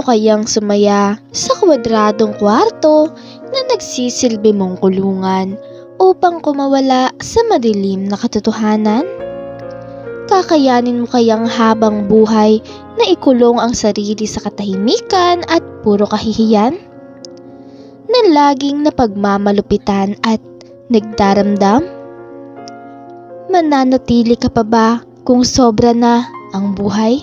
mo kayang sumaya sa kwadradong kwarto na nagsisilbi mong kulungan upang kumawala sa madilim na katotohanan? Kakayanin mo kayang habang buhay na ikulong ang sarili sa katahimikan at puro kahihiyan? Na laging napagmamalupitan at nagdaramdam? Mananatili ka pa ba kung sobra na ang buhay?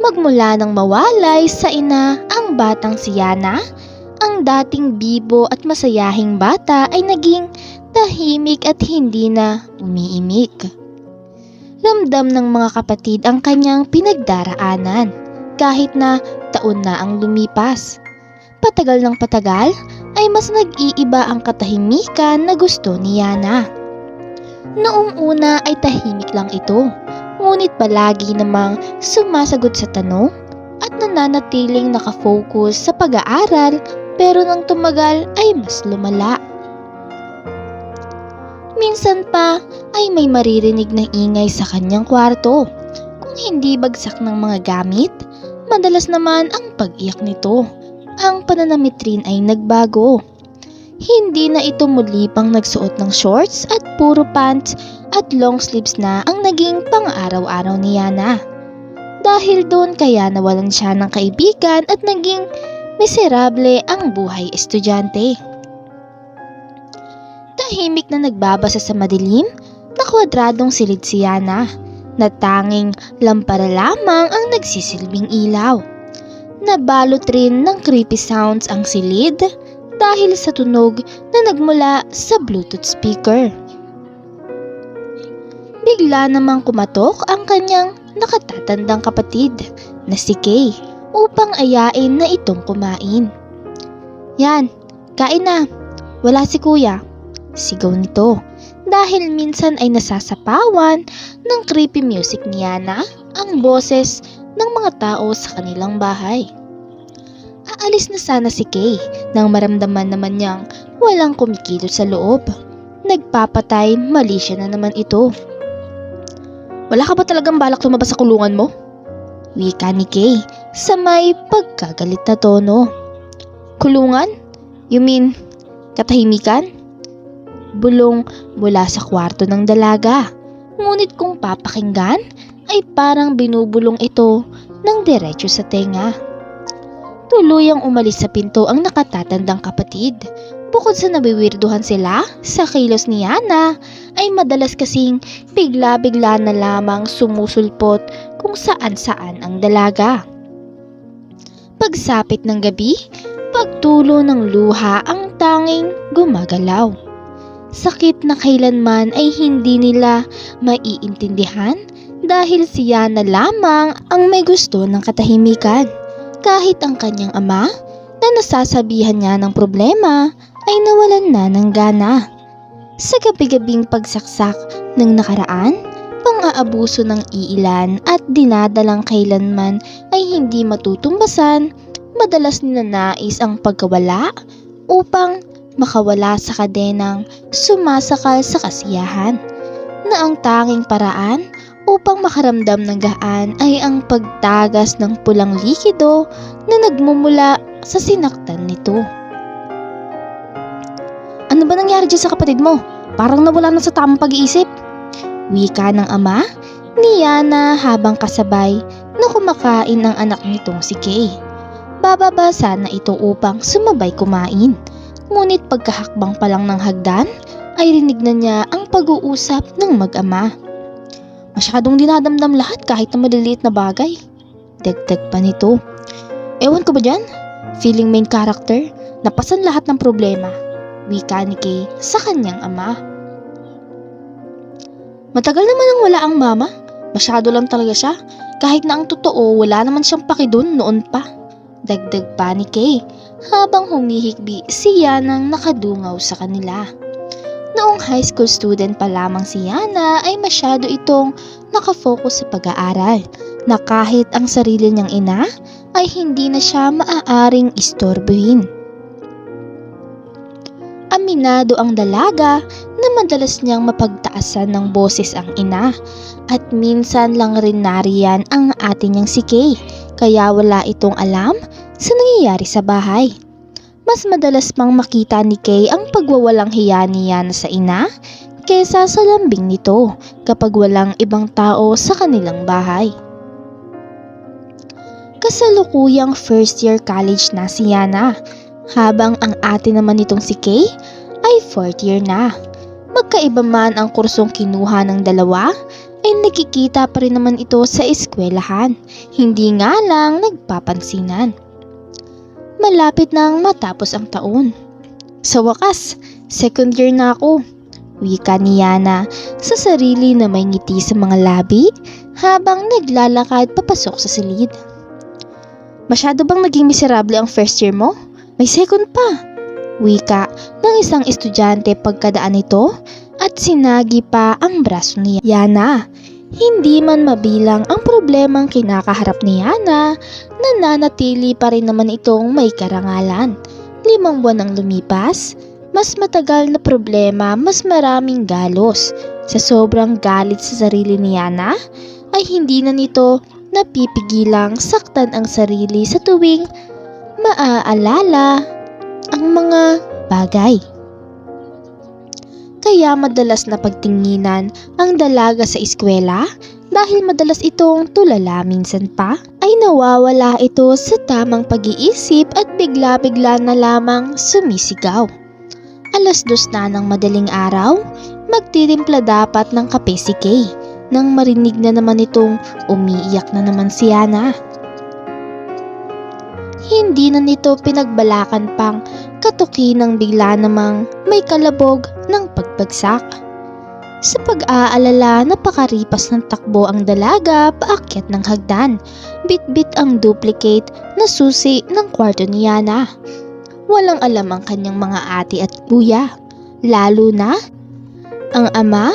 Magmula nang mawalay sa ina ang batang si Yana, ang dating bibo at masayahing bata ay naging tahimik at hindi na umiimik. Ramdam ng mga kapatid ang kanyang pinagdaraanan kahit na taon na ang lumipas. Patagal ng patagal ay mas nag-iiba ang katahimikan na gusto ni Yana. Noong una ay tahimik lang ito ngunit palagi namang sumasagot sa tanong at nananatiling nakafocus sa pag-aaral pero nang tumagal ay mas lumala. Minsan pa ay may maririnig ng ingay sa kanyang kwarto. Kung hindi bagsak ng mga gamit, madalas naman ang pag-iyak nito. Ang pananamit rin ay nagbago. Hindi na ito muli pang nagsuot ng shorts at puro pants at long sleeves na ang naging pang-araw-araw ni Yana. Dahil doon kaya nawalan siya ng kaibigan at naging miserable ang buhay estudyante. Tahimik na nagbabasa sa madilim na kwadradong silid si Yana na tanging lampara lamang ang nagsisilbing ilaw. Nabalot rin ng creepy sounds ang silid dahil sa tunog na nagmula sa Bluetooth speaker. Bigla namang kumatok ang kanyang nakatatandang kapatid na si Kay upang ayain na itong kumain. Yan, kain na. Wala si kuya. Sigaw nito dahil minsan ay nasasapawan ng creepy music ni Yana ang boses ng mga tao sa kanilang bahay. Aalis na sana si Kay nang maramdaman naman niyang walang kumikilos sa loob. Nagpapatay, mali siya na naman ito. Wala ka ba talagang balak lumabas sa kulungan mo? Wika ni Kay sa may pagkagalit na tono. Kulungan? You mean, katahimikan? Bulong mula sa kwarto ng dalaga. Ngunit kung papakinggan, ay parang binubulong ito ng diretso sa tenga. Tuluyang umalis sa pinto ang nakatatandang kapatid. Bukod sa nabiwirduhan sila sa kilos ni Yana, ay madalas kasing bigla-bigla na lamang sumusulpot kung saan-saan ang dalaga. Pagsapit ng gabi, pagtulo ng luha ang tanging gumagalaw. Sakit na kailanman ay hindi nila maiintindihan dahil siya na lamang ang may gusto ng katahimikan. Kahit ang kanyang ama na nasasabihan niya ng problema ay nawalan na ng gana. Sa gabi-gabing pagsaksak ng nakaraan, pang-aabuso ng iilan at dinadalang kailanman ay hindi matutumbasan, madalas ninanais ang pagkawala upang makawala sa kadenang sumasakal sa kasiyahan na ang tanging paraan upang makaramdam ng gaan ay ang pagtagas ng pulang likido na nagmumula sa sinaktan nito. Ano ba nangyari dyan sa kapatid mo? Parang nawala na sa tamang pag-iisip. Wika ng ama ni Yana habang kasabay na kumakain ang anak nitong si Kay. Bababa sana ito upang sumabay kumain. Ngunit pagkahakbang pa lang ng hagdan ay rinig na niya ang pag-uusap ng mag-ama. Masyadong dinadamdam lahat kahit na maliliit na bagay. Dagdag pa nito. Ewan ko ba dyan? Feeling main character, napasan lahat ng problema. Wika ni Kay sa kanyang ama. Matagal naman ang wala ang mama. Masyado lang talaga siya. Kahit na ang totoo, wala naman siyang pakidun noon pa. Dagdag pa ni Kay habang humihikbi si Yanang nakadungaw sa kanila. Noong high school student pa lamang si Yana ay masyado itong nakafocus sa pag-aaral na kahit ang sarili niyang ina ay hindi na siya maaaring istorbohin. Aminado ang dalaga na madalas niyang mapagtaasan ng boses ang ina at minsan lang rin nariyan ang ate niyang si Kay kaya wala itong alam sa nangyayari sa bahay. Mas madalas pang makita ni Kay ang pagwawalang hiya niya sa ina kesa sa lambing nito kapag walang ibang tao sa kanilang bahay. Kasalukuyang first year college na si Yana, habang ang ate naman nitong si Kay ay fourth year na. Magkaiba man ang kursong kinuha ng dalawa, ay nakikita pa rin naman ito sa eskwelahan. Hindi nga lang nagpapansinan. Malapit nang matapos ang taon. Sa wakas, second year na ako. Wika ni Yana sa sarili na may ngiti sa mga labi habang naglalakad papasok sa silid. Masyado bang naging miserable ang first year mo? May second pa. Wika ng isang estudyante pagkadaan nito at sinagi pa ang braso ni Yana. Hindi man mabilang ang problemang kinakaharap ni Yana, nananatili pa rin naman itong may karangalan. Limang buwan ang lumipas, mas matagal na problema, mas maraming galos. Sa sobrang galit sa sarili ni Yana, ay hindi na nito napipigilang saktan ang sarili sa tuwing maaalala ang mga bagay. Kaya madalas na pagtinginan ang dalaga sa eskwela dahil madalas itong tulala minsan pa ay nawawala ito sa tamang pag-iisip at bigla-bigla na lamang sumisigaw. Alas dos na ng madaling araw, magtitimpla dapat ng kape si Kay nang marinig na naman itong umiiyak na naman si Yana. Hindi na nito pinagbalakan pang katuki ng bigla namang may kalabog ng pagbagsak. Sa pag-aalala, napakaripas ng takbo ang dalaga paakyat ng hagdan. Bit-bit ang duplicate na susi ng kwarto ni Yana. Walang alam ang kanyang mga ate at kuya. Lalo na ang ama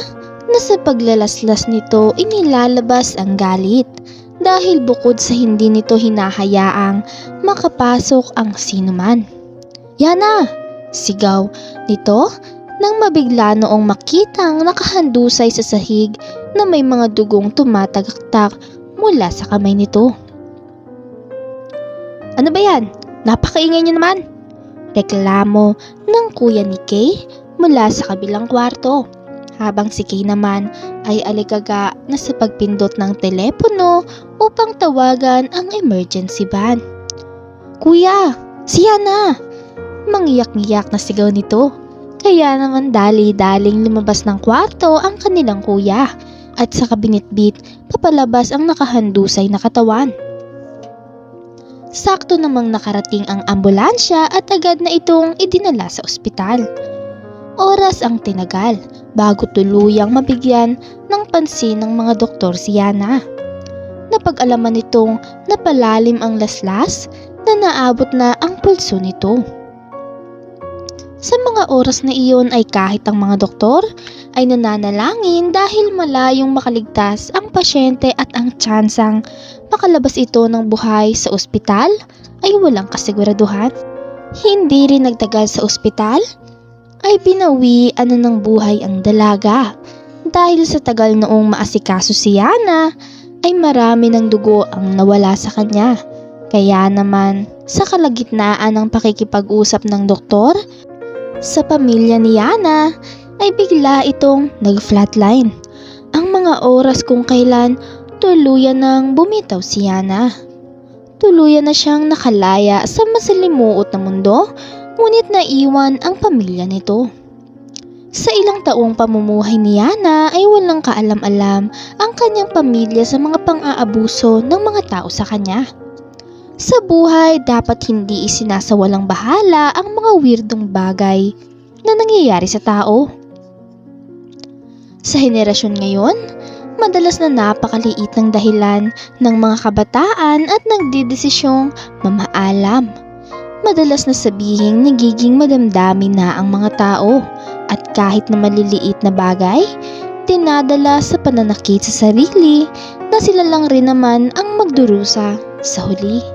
na sa paglalaslas nito inilalabas ang galit dahil bukod sa hindi nito hinahayaang makapasok ang sinuman. Yana! Sigaw nito nang mabigla noong makitang nakahandusay sa sahig na may mga dugong tumatagaktak mula sa kamay nito. Ano ba yan? Napakaingay niyo naman! Reklamo ng kuya ni Kay mula sa kabilang kwarto. Habang si Kay naman ay aligaga na sa pagpindot ng telepono upang tawagan ang emergency van. Kuya, siya na! Mangiyak-ngiyak na sigaw nito. Kaya naman dali-daling lumabas ng kwarto ang kanilang kuya at sa kabinitbit papalabas ang nakahandusay na katawan. Sakto namang nakarating ang ambulansya at agad na itong idinala sa ospital. Oras ang tinagal bago tuluyang mabigyan ng pansin ng mga doktor si Yana. Napag-alaman nitong napalalim ang laslas na naabot na ang pulso nito. Sa mga oras na iyon ay kahit ang mga doktor ay nananalangin dahil malayong makaligtas ang pasyente at ang tsansang makalabas ito ng buhay sa ospital ay walang kasiguraduhan. Hindi rin nagtagal sa ospital ay binawian na ng buhay ang dalaga dahil sa tagal noong maasikaso si Yana ay marami ng dugo ang nawala sa kanya. Kaya naman sa kalagitnaan ng pakikipag-usap ng doktor sa pamilya ni Yana ay bigla itong nag-flatline. Ang mga oras kung kailan tuluyan nang bumitaw si Yana. Tuluyan na siyang nakalaya sa masalimuot na mundo ngunit naiwan ang pamilya nito. Sa ilang taong pamumuhay ni Yana ay walang kaalam-alam ang kanyang pamilya sa mga pang-aabuso ng mga tao sa kanya. Sa buhay, dapat hindi isinasawalang bahala ang mga weirdong bagay na nangyayari sa tao. Sa henerasyon ngayon, madalas na napakaliit ng dahilan ng mga kabataan at nagdidesisyong mamaalam. Madalas na sabihing nagiging madamdamin na ang mga tao at kahit na maliliit na bagay, tinadala sa pananakit sa sarili na sila lang rin naman ang magdurusa sa huli.